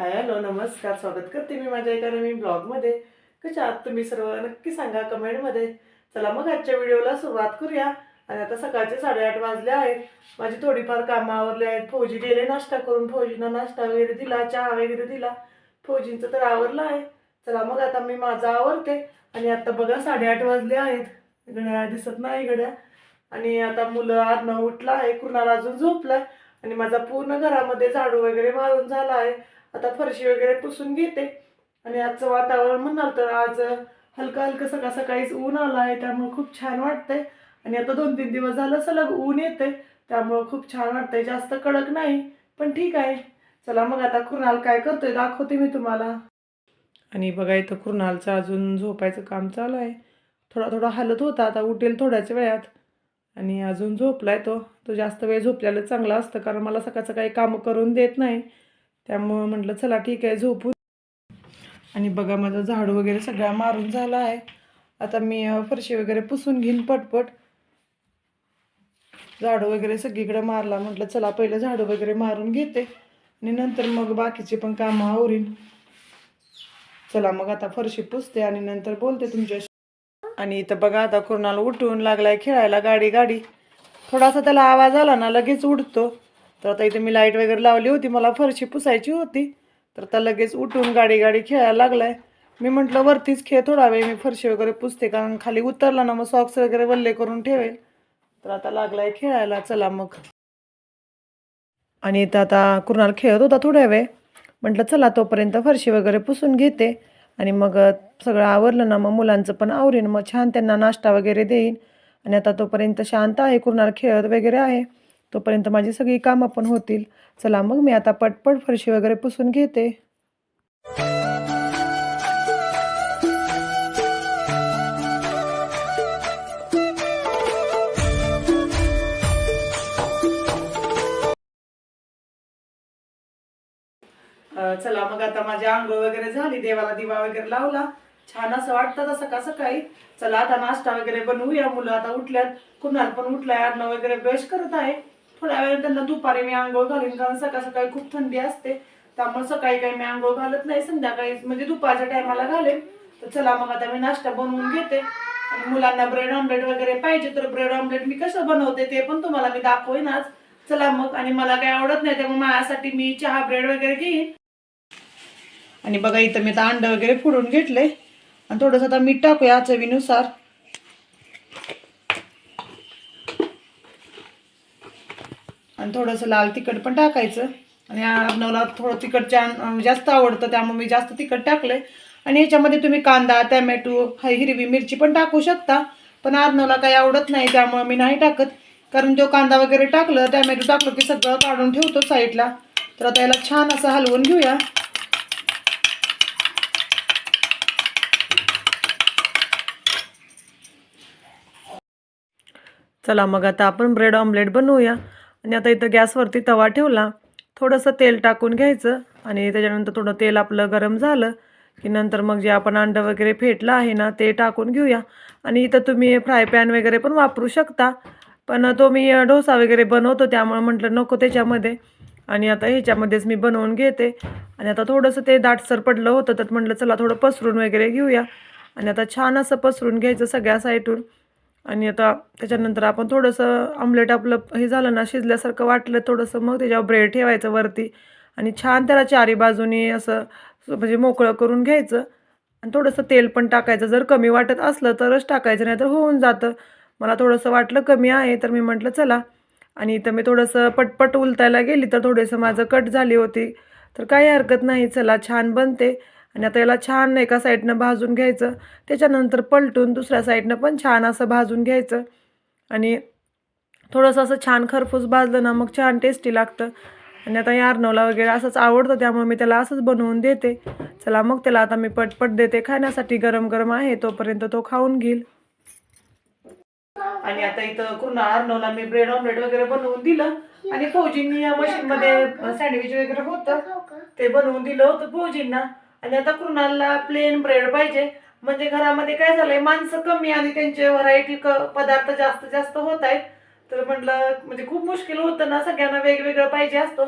Hi hello नमस्कार स्वागत करते मी माझ्या एका नवीन ब्लॉगमध्ये. कशा आहात तुम्ही सर्व? नक्की सांगा कमेंटमध्ये. चला मग आजच्या व्हिडिओला सुरुवात करूया. आणि आता सकाळचे साडेआठ वाजले आहेत. माझी थोडीफार कामं आवरली आहेत. फौजी गेले नाश्ता करून फौजींना नाश्ता वगैरे दिला चहा वगैरे दिला. फौजींचं तर आवरलं आहे. चला मग आता मी माझं आवरते. आणि आता बघा साडेआठ वाजले आहेत. घड्या दिसत नाही घड्या. आणि आता मुलं आरणं उठला आहे. कुणाला अजून झोपलाय. आणि माझा पूर्ण घरामध्ये झाडू वगैरे मारून झाला आहे. आता फरशी वगैरे पुसून घेते. आणि आजचं वातावरण म्हणाल तर आज हलकं हलकं सकाळ सकाळीच ऊन आलं आहे त्यामुळे खूप छान वाटतंय. आणि आता दोन तीन दिवस झालं सलग ऊन येते त्यामुळं खूप छान वाटतंय. जास्त कडक नाही पण ठीक आहे. चला मग आता कुणाल काय करतोय दाखवते मी तुम्हाला. आणि बघा इथं कुणालचं अजून झोपायचं काम चालू आहे. थोडा थोडा हालत होता आता उठेल थोड्याच वेळात. आणि अजून झोपलाय तो. तो जास्त वेळ झोपल्याला चांगला असतं कारण मला सकाळ सकाळी कामं करून देत नाही. त्यामुळं म्हटलं चला ठीक आहे झोपू आणि बघा माझं झाडू वगैरे सगळा मारून झाला आहे. आता मी फरशी वगैरे पुसून घेईन पटपट. झाडू वगैरे सगळीकडे मारला म्हटलं चला पहिलं झाडू वगैरे मारून घेते आणि नंतर मग बाकीचे पण कामं आवरीन. चला मग आता फरशी पुसते आणि नंतर बोलते तुमच्याशी. आणि इथं बघा आता कुणाला उठून लागलाय खेळायला गाडी गाडी. थोडासा त्याला आवाज आला ना लगेच उठतो तर आता इथे मी लाइट वगैरे लावली होती मला फरशी पुसायची होती. तर आता लगेच उठून गाडी गाडी खेळायला लागलाय. मी म्हटलं वरतीच खेळ थोडा वेळ मी फरशी वगैरे पुसते कारण खाली उतरला ना मग सॉक्स वगैरे वल्ले करून ठेवेल. तर आता लागलाय खेळायला चला मग. आणि इथं आता कुणाल खेळत होता थोड्या वेळ. म्हटलं चला तोपर्यंत फरशी वगैरे पुसून घेते. आणि मग सगळं आवरलं ना मग मुलांचं पण आवरेन मग छान त्यांना नाश्ता वगैरे देईन. आणि आता तोपर्यंत शांत आहे कुणाल खेळत वगैरे आहे. तोपर्यंत माझी सगळी कामं पण होतील. चला मग मी आता पटपट फरशी वगैरे पुसून घेते. चला मग आता माझी आंघोळ वगैरे झाली देवाला दिवा वगैरे लावला. छान असं वाटतं तसं का सकाळी? चला आता नाश्ता वगैरे बनवूया. मुलं आता उठल्यात. कुणाल पण उठलाय. अन्न वगैरे ब्रश करत आहे. थोड्या वेळ त्यांना दुपारी मी आंघोळ घालीन कारण सकाळ सकाळी खूप थंडी असते. त्यामुळे सकाळी काही मी आंघोळ घालत नाही संध्याकाळी म्हणजे दुपारच्या टायमाला घालेन. तर चला मग आता मी नाश्ता बनवून घेते. आणि मुलांना ब्रेड ऑमलेट वगैरे पाहिजे तर ब्रेड ऑमलेट मी कसं बनवते ते पण तुम्हाला मी दाखवेन आज. चला मग आणि मला काही आवडत नाही त्यामुळे माझ्यासाठी मी चहा ब्रेड वगैरे घेईन. आणि बघा इथं मी आता अंड वगैरे फोडून घेतले. आणि थोडंसं आता मीठ टाकूया चवीनुसार. आणि थोडंसं लाल तिखट पण टाकायचं. आणि अर्णवला थोडं तिखट छान जास्त आवडतं त्यामुळे मी जास्त तिखट टाकलं आणि याच्यामध्ये तुम्ही कांदा टॅमॅटो हिरवी मिरची पण टाकू शकता. पण अर्णवला काही आवडत नाही त्यामुळे मी नाही टाकत. कारण तो कांदा वगैरे टाकलं टॅमॅटो टाकलं की सगळं काढून ठेवतो साईडला. तर आता याला छान असं हलवून घेऊया. चला मग आता आपण ब्रेड ऑमलेट बनवूया. आणि आता इथं गॅसवरती तवा ठेवला. थोडंसं तेल टाकून घ्यायचं आणि त्याच्यानंतर थोडं तेल आपलं गरम झालं की नंतर मग जे आपण अंडं वगैरे फेटलं आहे ना ते टाकून घेऊया. आणि इथं तुम्ही फ्राय पॅन वगैरे पण वापरू शकता. पण तो मी डोसा वगैरे बनवतो त्यामुळे म्हटलं नको त्याच्यामध्ये. आणि आता ह्याच्यामध्येच मी बनवून घेते. आणि आता थोडंसं ते दाटसर पडलं होतं तर म्हटलं चला थोडं पसरून वगैरे घेऊया. आणि आता छान असं पसरून घ्यायचं सगळ्या साईडून आणि आता त्याच्यानंतर आपण थोडंसं आमलेट आपलं हे झालं ना शिजल्यासारखं वाटलं थोडंसं मग त्याच्यावर ब्रेड ठेवायचं वरती. आणि छान त्याला चारी बाजूनी असं म्हणजे मोकळं करून घ्यायचं. आणि थोडंसं तेल पण टाकायचं. जर कमी वाटत असलं तरच टाकायचं नाही तर होऊन जातं. मला थोडंसं वाटलं कमी आहे तर मी म्हटलं चला. आणि इथं मी थोडंसं पटपट उलटायला गेली तर थोडंसं माझं कट झाली होती. तर काही हरकत नाही चला छान बनते. आणि आता याला छान एका साईडनं भाजून घ्यायचं. त्याच्यानंतर पलटून दुसऱ्या साईडनं पण छान असं भाजून घ्यायचं. आणि थोडंसं असं छान खरपूस भाजलं ना मग छान टेस्टी लागतं. आणि आता या अर्नवला वगैरे असंच आवडतं त्यामुळे मी त्याला असंच बनवून देते. चला मग त्याला आता मी पटपट देते. खाण्यासाठी गरम गरम आहे तोपर्यंत तो खाऊन घेईल. आणि आता इथं कुणा अर्नवला मी ब्रेड ऑमलेट वगैरे बनवून दिलं. आणि फौजींनी या मशीनमध्ये सँडविच वगैरे होतं. ते बनवून दिलं होतं फौजींना. आणि आता कृणालला प्लेन ब्रेड पाहिजे. म्हणजे घरामध्ये काय झालंय माणसं कमी आणि त्यांचे व्हरायटी पदार्थ जास्त जास्त होत आहेत. तर म्हटलं म्हणजे खूप मुश्किल होतं ना सगळ्यांना वेगवेगळं पाहिजे असतो.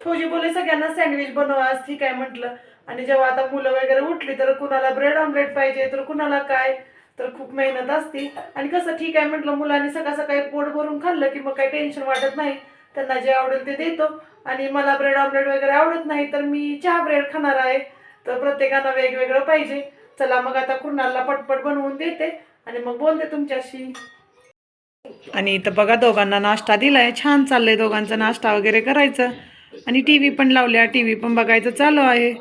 फौजी बोले सगळ्यांना सँडविच बनवा ठीक आहे म्हटलं. आणि जेव्हा आता मुलं वगैरे उठली तर कुणाला ब्रेड ऑमलेट पाहिजे तर कुणाला काय? तर खूप मेहनत असते. आणि कसं ठीक आहे म्हटलं मुलांनी सकाळ सकाळी पोट भरून खाल्लं की मग काही टेन्शन वाटत नाही. त्यांना जे आवडेल ते देतो. आणि मला ब्रेड ऑमलेट वगैरे आवडत नाही तर मी चहा ब्रेड खाणार आहे. तर प्रत्येकाला वेगवेगळं पाहिजे. चला मग आता कुणाला पटपट बनवून देते आणि मग बोलते तुमच्याशी. आणि इथं बघा दोघांना नाश्ता दिलाय. छान चाललंय दोघांचा नाश्ता वगैरे करायचं. आणि टी व्ही पण लावल्या. टी व्ही पण बघायचं चालू आहे.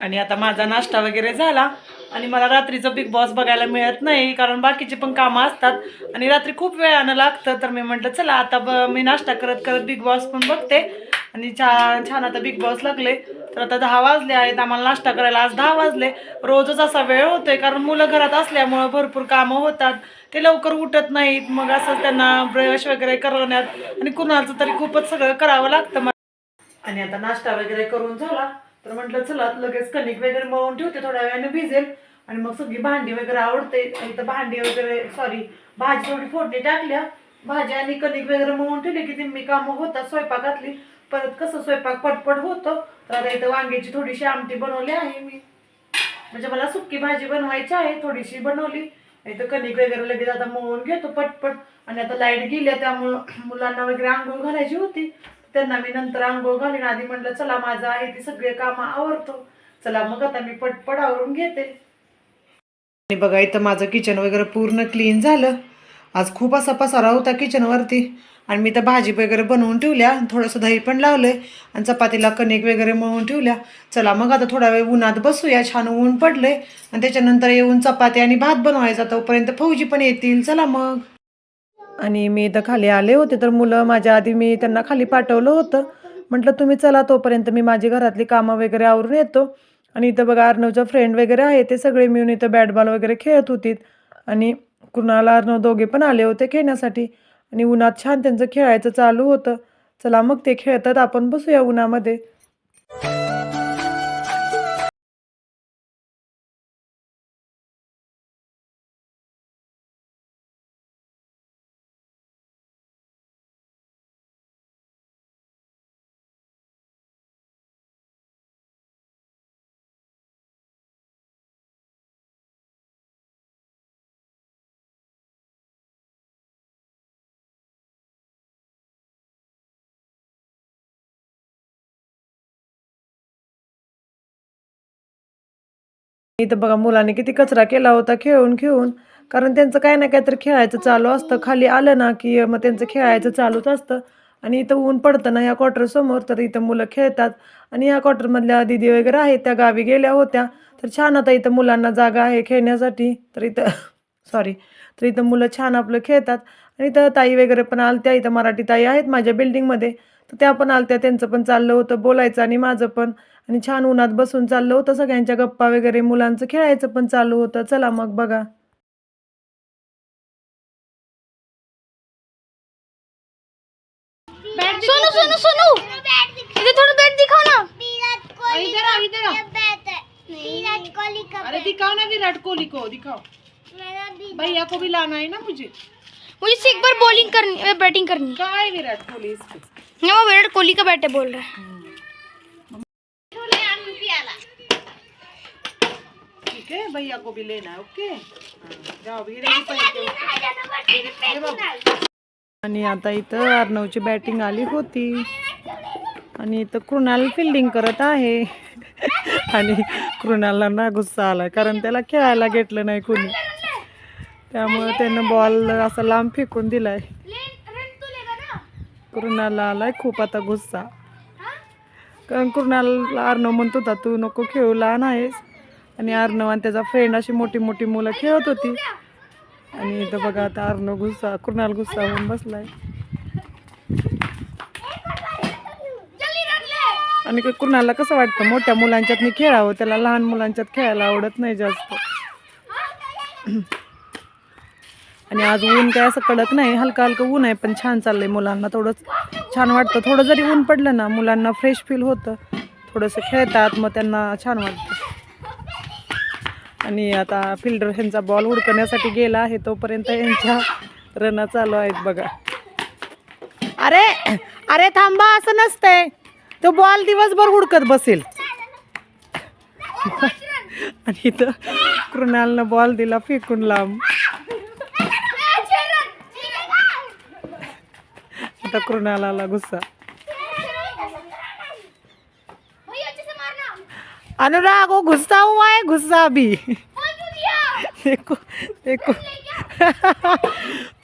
आणि आता माझा नाश्ता वगैरे झाला. आणि मला रात्रीचं बिग बॉस बघायला मिळत नाही कारण बाकीचे पण कामं असतात. आणि रात्री खूप वेळानं लागतं. तर मी म्हटलं चला आता ब मी नाश्ता करत करत बिग बॉस पण बघते. आणि छान छान आता बिग बॉस लागले तर आता दहा वाजले आहेत आम्हाला नाश्ता करायला. आज दहा वाजले. रोजच असा वेळ होतोय कारण मुलं घरात असल्यामुळं भरपूर कामं होतात. ते लवकर उठत नाहीत मग असं त्यांना ब्रश वगैरे करवण्यात आणि कुणाचं तरी खूपच सगळं करावं लागतं. मला. आणि आता नाश्ता वगैरे करून झाला. तर म्हटलं चला लगेच कणिक वगैरे मळून ठेवते थोड्या वेळाने भिजेल. आणि मग सगळी भांडी वगैरे आवडते. आणि तर भांडी वगैरे सॉरी भाजी थोडी फोडणी टाकल्या. भाजी आणि कणिक वगैरे मळून ठेवली की मी कामं होतात स्वयंपाकातली. परत कसं स्वयंपाक पटपट होतो तर आता इथं वांग्याची थोडीशी आमटी बनवली आहे मी. म्हणजे मला सुक्की भाजी बनवायची आहे थोडीशी बनवली. इथं कणिक वगैरे लगेच आता मोहून घेतो पटपट. आणि आता लाइट गेल्या त्यामुळं मुलांना वगैरे आंघोळ घालायची होती. त्यांना मी नंतर आंघोळ घालीन. आधी म्हटलं चला माझं आहे ती सगळे कामं आवरतो. चला मग आता मी पटपट आवरून घेते. आणि बघा इथं माझं किचन वगैरे पूर्ण क्लीन झालं. आज खूप असा पसारा होता किचनवरती आणि मी तर भाजी वगैरे बनवून ठेवल्या. थोडंसं दही पण लावलं आहे आणि चपातीला कणिक वगैरे मळून ठेवल्या. चला मग आता थोडा वेळ उन्हात बसूया. छान ऊन पडलं आहे आणि त्याच्यानंतर येऊन चपाती आणि भात बनवायचा. तोपर्यंत फौजी पण येतील. चला मग. आणि मी इथं खाली आले होते. तर मुलं माझ्या आधी मी त्यांना खाली पाठवलं होतं. म्हटलं तुम्ही चला तोपर्यंत मी माझी घरातली कामं वगैरे आवरून येतो. आणि इथं बघा अर्णवचं फ्रेंड वगैरे आहे. ते सगळे मिळून इथं बॅट बॉल वगैरे खेळत होतीत. आणि कुणाला अर्णव दोघे पण आले होते खेळण्यासाठी. आणि उन्हात छान त्यांचं खेळायचं चालू होतं. चला मग ते खेळतात. आपण बसूया उन्हामध्ये. इथं बघा मुलांनी किती कचरा केला होता खेळून खेळून. कारण त्यांचं काय ना काय तर खेळायचं चालू असतं. खाली आलं ना की मग त्यांचं खेळायचं चालूच असतं. आणि इथं ऊन पडतं ना या क्वार्टर समोर तर इथं मुलं खेळतात. आणि या क्वार्टरमधल्या दिदी वगैरे आहेत त्या गावी गेल्या होत्या. तर छान आता इथं मुलांना जागा आहे खेळण्यासाठी. तर इथं सॉरी तर इथं मुलं छान आपलं खेळतात. आणि इथं ताई वगैरे पण आलत्या इथं मराठी ताई आहेत माझ्या बिल्डिंगमध्ये तर त्या पण आलत्या त्यांचं पण चाललं होतं बोलायचं आणि माझं पण. आणि छान उन्हात बसून चाललं होतं सगळ्यांच्या गप्पा वगैरे मुलांचं खेळायचं पण चालू होतं. चला मग बघा. सोनू सोनू सोनू! इधर थोड़ा बैट दिखाओ ना. विराट कोहली इधर आओ, इधर आओ। का है विराट कोहली का अरे दिखाओ ना विराट कोहली को दिखाओ भैया को भी लाना है ना मुझे. मुझे से एक बार बॉलिंग करनी बैटिंग करनी. कहाँ है विराट कोहली इसको? वो विराट कोहली का बैट है बोल रहा है ठीक है भैया को भी लेना है ओके जाओ आणि आता इथं अर्णवची बॅटिंग आली होती. आणि इथं कृणाल फिल्डिंग करत आहे. आणि कृणालला ना गुस्सा आला कारण त्याला खेळायला घेतलं नाही कुणी. त्यामुळे त्यानं बॉल असा लांब फेकून दिलाय. कृणाला आलाय खूप आता गुस्सा. कारण कृणाला अर्णव म्हणत होता तू नको खेळू लहान आहेस. आणि अर्णव आणि त्याचा फ्रेंड अशी मोठी मोठी मुलं खेळत होती. आणि इथं बघा आता अर्णव गुस्सा कृणाल गुस्सा होऊन बसलाय. आणि क- कृणालला कसं वाटतं? मोठ्या मुलांच्यात मी खेळावं त्याला लहान मुलांच्यात खेळायला आवडत नाही जास्त. आणि आज ऊन काय असं कडक नाही हलकं हलकं ऊन आहे पण छान चाललंय मुलांना थोडंच छान वाटतं. थोडं जरी ऊन पडलं ना मुलांना फ्रेश फील होतं. थोडंसं खेळतात मग त्यांना छान वाटतं. आणि आता फिल्डर ह्यांचा बॉल हुडकण्यासाठी गेला आहे तोपर्यंत यांच्या रना चालू आहेत बघा. अरे अरे थांबा असं नसतंय. तो बॉल दिवसभर हुडकत बसेल. आणि इथं कृणालनं बॉल दिला फेकून लांब. आता कृणालाला गुस्सा. अनुराग वो गुस्सा हुआ है, गुस्सा भी देखो देखो।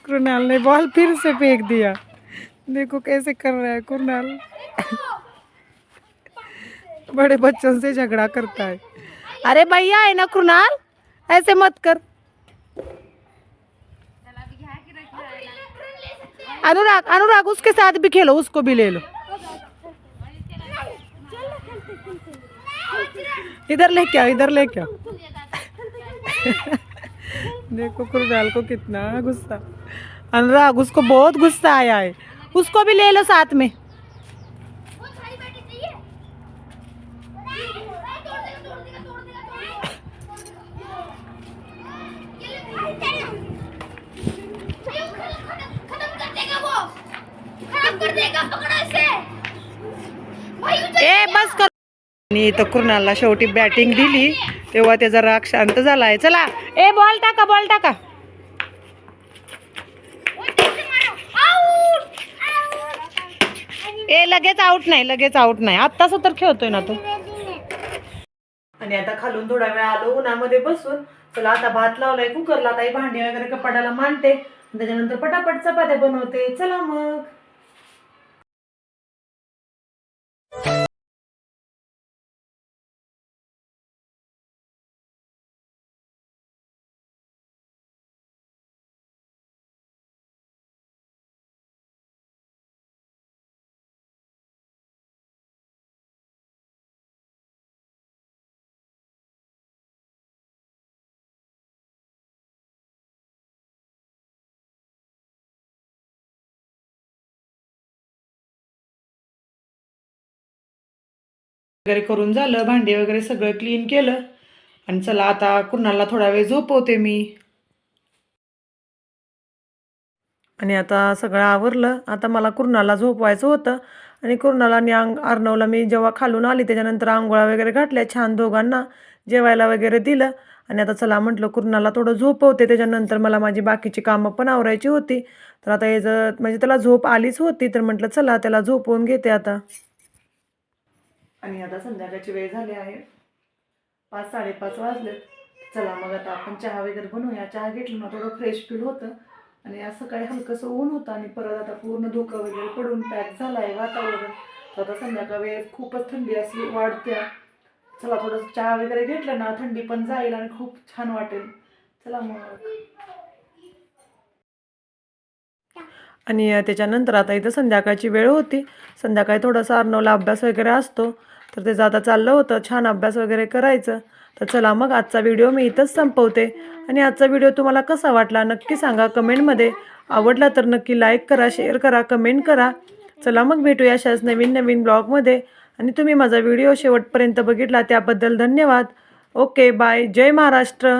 कृणाल ने बॉल फिर से फेंक दिया। देखो कैसे कर रहा है कृणाल। बड़े बच्चों से झगड़ा करता है। अरे भैया, है ना कृणाल? ऐसे मत कर। अनुराग अनुराग, उसके साथ भी खेलो, उसको भी ले लो। इधर ले क्या, इधर ले क्या? देखो कुरजाल को कितना गुस्सा। अनुराग, उसको बहुत गुस्सा आया है। उसको भी ले लो साथ में। आणि इथं कृणालला शेवटी बॅटिंग दिली तेव्हा त्याचा राग शांत झालाय. चला ए बॉल टाका बॉल टाका. ए लगेच आउट नाही लगेच आउट नाही. आत्ताच तर खेळतोय ना तो. आणि आता खालून थोडा वेळ आलो उन्हामध्ये बसून. चला आता भात लावलाय कुकरला आता भांडी वगैरे कपाडाला मांडते. त्याच्यानंतर पटापट चपात्या बनवते. चला मग. वगैरे करून झालं भांडे वगैरे सगळं क्लीन केलं. आणि चला आता कुणाला थोडा वेळ झोपवते मी. आणि आता सगळं आवरलं. आता मला कुर्णाला झोपवायचं होतं. आणि कुर्णाला आणि अंग अर्णवला मी जेव्हा खालून आली त्याच्यानंतर आंघोळा वगैरे घातल्या छान दोघांना जेवायला वगैरे दिलं. आणि आता चला म्हटलं कुर्णाला थोडं झोपवते. त्याच्यानंतर मला माझी बाकीची कामं पण आवरायची होती. तर आता याचं म्हणजे त्याला झोप आलीच होती तर म्हटलं चला त्याला झोपवून घेते आता. आणि आता संध्याकाळची वेळ झाली आहे. पाच साडेपाच वाजलेत. चला मग आता आपण चहा वगैरे बनवूया. चहा घेतली ना थोडं फ्रेश फील होतं. आणि आज सकाळी हलकंसं ऊन होतं आणि परत आता पूर्ण धुकं वगैरे पडून पॅक झालं आहे वातावरण. तर आता संध्याकाळ वेळ खूपच थंडी अशी वाढत्या. चला थोडं चहा वगैरे घेतलं ना थंडी पण जाईल आणि खूप छान वाटेल. चला मग. आणि त्याच्यानंतर आता इथं संध्याकाळची वेळ होती. संध्याकाळी थोडासा अर्णवला अभ्यास वगैरे असतो. तर त्याचं आता चाललं होतं. छान अभ्यास वगैरे करायचं. तर चला मग आजचा व्हिडिओ मी इथंच संपवते. आणि आजचा व्हिडिओ तुम्हाला कसा वाटला नक्की सांगा कमेंटमध्ये. आवडला तर नक्की लाईक करा शेअर करा कमेंट करा. चला मग भेटूया अशाच नवीन नवीन ब्लॉगमध्ये. आणि तुम्ही माझा व्हिडिओ शेवटपर्यंत बघितला त्याबद्दल धन्यवाद. Okay bye. जय महाराष्ट्र.